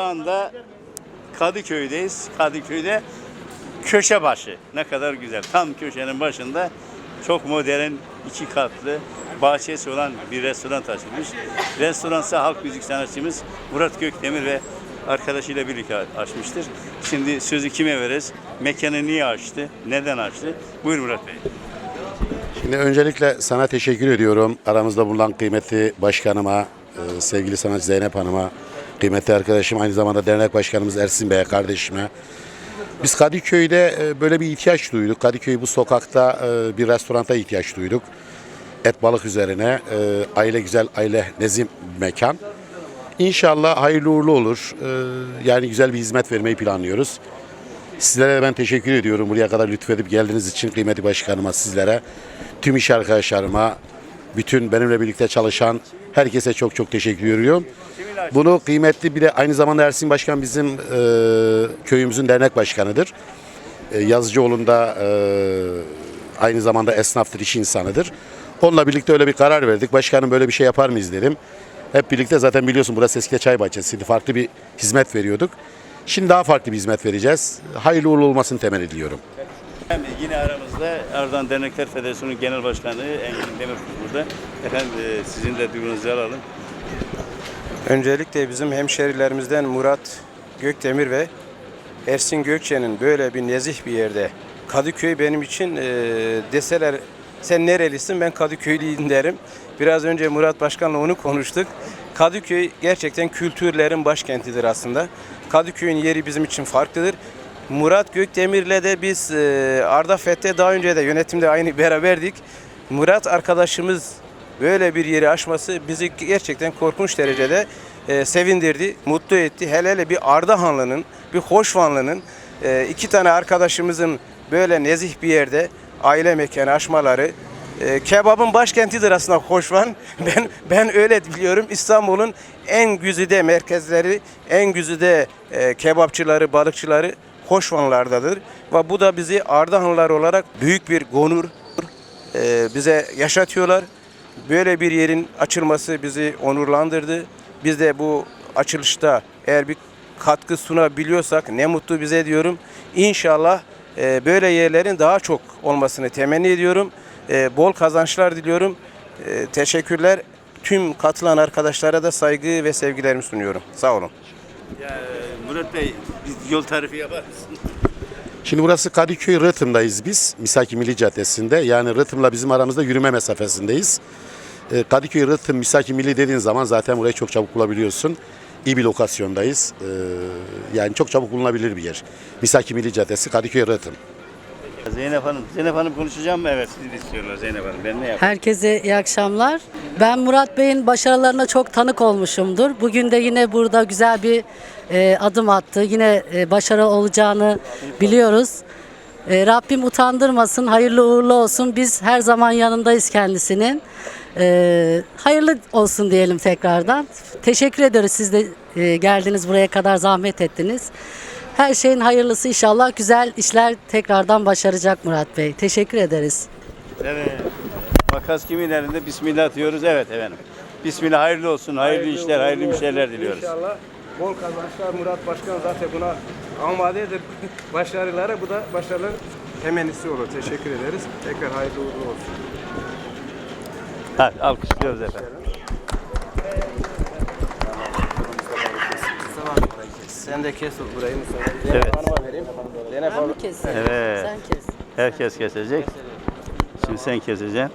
anda Kadıköy'deyiz. Kadıköy'de köşe başı. Ne kadar güzel. Tam köşenin başında çok modern iki katlı bahçesi olan bir restoran açılmış. Restoransa halk müzik sanatçımız Murat Gökdemir ve arkadaşıyla birlikte açmıştır. Şimdi sözü kime veririz? Mekanı niye açtı? Neden açtı? Buyur Murat Bey. Şimdi öncelikle sana teşekkür ediyorum. Aramızda bulunan kıymetli başkanıma, e, sevgili sanatçı Zeynep Hanım'a, kıymetli arkadaşım aynı zamanda dernek başkanımız Ersin Bey'e, kardeşime. Biz Kadıköy'de e, böyle bir ihtiyaç duyduk. Kadıköy bu sokakta e, bir restoranta ihtiyaç duyduk. Et balık üzerine e, aile güzel, aile nezim mekan. İnşallah hayırlı uğurlu olur. Yani güzel bir hizmet vermeyi planlıyoruz. Sizlere ben teşekkür ediyorum buraya kadar lütfedip geldiğiniz için kıymetli başkanıma, sizlere, tüm iş arkadaşlarıma, bütün benimle birlikte çalışan herkese çok çok teşekkür ediyorum. Bunu kıymetli bir de aynı zamanda Ersin Başkan bizim e, köyümüzün dernek başkanıdır. E, Yazıcıoğlu'nda e, aynı zamanda esnaftır, iş insanıdır. Onunla birlikte öyle bir karar verdik. Başkanım böyle bir şey yapar mıyız dedim. Hep birlikte zaten biliyorsun burası eski çay bahçesiydi. Farklı bir hizmet veriyorduk. Şimdi daha farklı bir hizmet vereceğiz. Hayırlı uğurlu olmasını temenni ediyorum. Hem yine aramızda Erdoğan Dernekler Federasyonu Genel Başkanı Engin Demirkurt burada. Efendim e, sizin de duygunuzu alalım. Öncelikle bizim hemşerilerimizden Murat Gökdemir ve Ersin Gökçe'nin böyle bir nezih bir yerde Kadıköy benim için e, deseler sen nerelisin ben Kadıköylüyüm derim. Biraz önce Murat Başkan'la onu konuştuk. Kadıköy gerçekten kültürlerin başkentidir aslında. Kadıköy'ün yeri bizim için farklıdır. Murat Gökdemir'le de biz e, Arda Fet'te daha önce de yönetimde aynı beraberdik. Murat arkadaşımız böyle bir yeri aşması bizi gerçekten korkunç derecede e, sevindirdi, mutlu etti. Hele hele bir Ardahanlı'nın, bir Hoşvanlı'nın e, iki tane arkadaşımızın böyle nezih bir yerde aile mekanı açmaları e, kebabın başkentidir aslında Hoşvan. Ben ben öyle biliyorum. İstanbul'un en güzide merkezleri, en güzide e, kebapçıları, balıkçıları Hoşvanlardadır. Ve bu da bizi Ardahanlılar olarak büyük bir onur e, bize yaşatıyorlar. Böyle bir yerin açılması bizi onurlandırdı. Biz de bu açılışta eğer bir katkı sunabiliyorsak ne mutlu bize diyorum. İnşallah e, böyle yerlerin daha çok olmasını temenni ediyorum. E, bol kazançlar diliyorum. E, teşekkürler. Tüm katılan arkadaşlara da saygı ve sevgilerimi sunuyorum. Sağ olun. Ya, Murat Bey bir yol tarifi yapar mısın? Şimdi burası Kadıköy Rıhtım'dayız biz. Misaki Milli Caddesi'nde. Yani Rıhtım'la bizim aramızda yürüme mesafesindeyiz. Ee, Kadıköy Rıhtım Misaki Milli dediğin zaman zaten burayı çok çabuk bulabiliyorsun. İyi bir lokasyondayız. Ee, yani çok çabuk bulunabilir bir yer. Misaki Milli Caddesi Kadıköy Rıhtım. Zeynep Hanım. Zeynep Hanım konuşacağım mı? Evet sizi istiyorlar Zeynep Hanım. Ben ne yapayım? Herkese iyi akşamlar. Ben Murat Bey'in başarılarına çok tanık olmuşumdur. Bugün de yine burada güzel bir e, adım attı. Yine e, başarı olacağını biliyoruz. E, Rabbim utandırmasın, hayırlı uğurlu olsun. Biz her zaman yanındayız kendisinin. E, hayırlı olsun diyelim tekrardan. Teşekkür ediyoruz siz de e, geldiniz buraya kadar zahmet ettiniz. Her şeyin hayırlısı inşallah güzel işler tekrardan başaracak Murat Bey. Teşekkür ederiz. Evet. Makas kimin elinde? Bismillah diyoruz. Evet efendim. Bismillah hayırlı olsun. Hayırlı, işler, hayırlı müşteriler diliyoruz. İnşallah bol kazançlar Murat Başkan zaten buna amadedir başarılara. Bu da başarıların temennisi olur. Teşekkür ederiz. Tekrar hayırlı uğurlu olsun. Hadi alkışlıyoruz efendim. Sen de kes burayı Mustafa. Evet. Zeynep Hanım'a vereyim. Zeynep Ben Hanım. mi keseyim? Evet. Sen kes. Herkes kesecek. Şimdi sen keseceksin.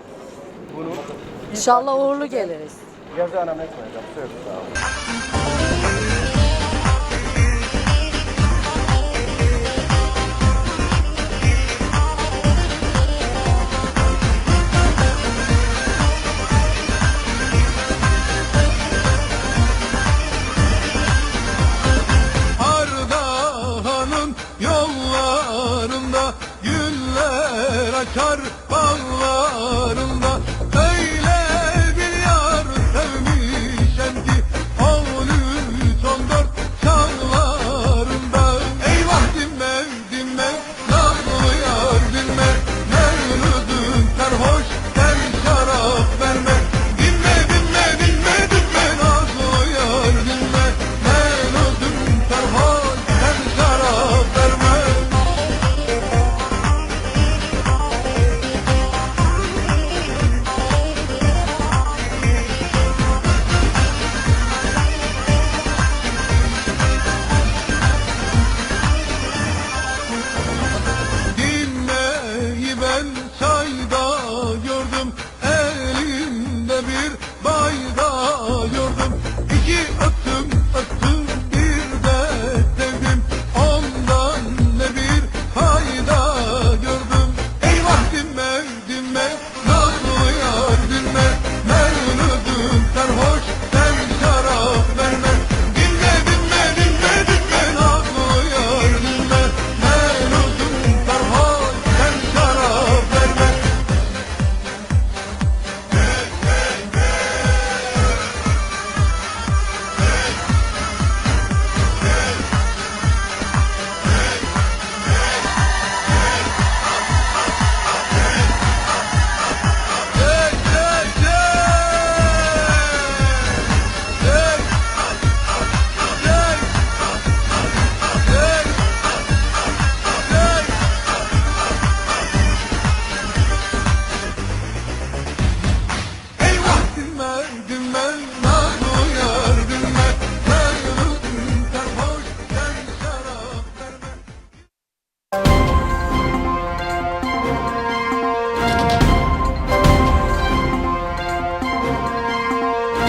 İnşallah uğurlu geliriz. Yazı anam etmeyeceğim. Söyle sağ ol. toy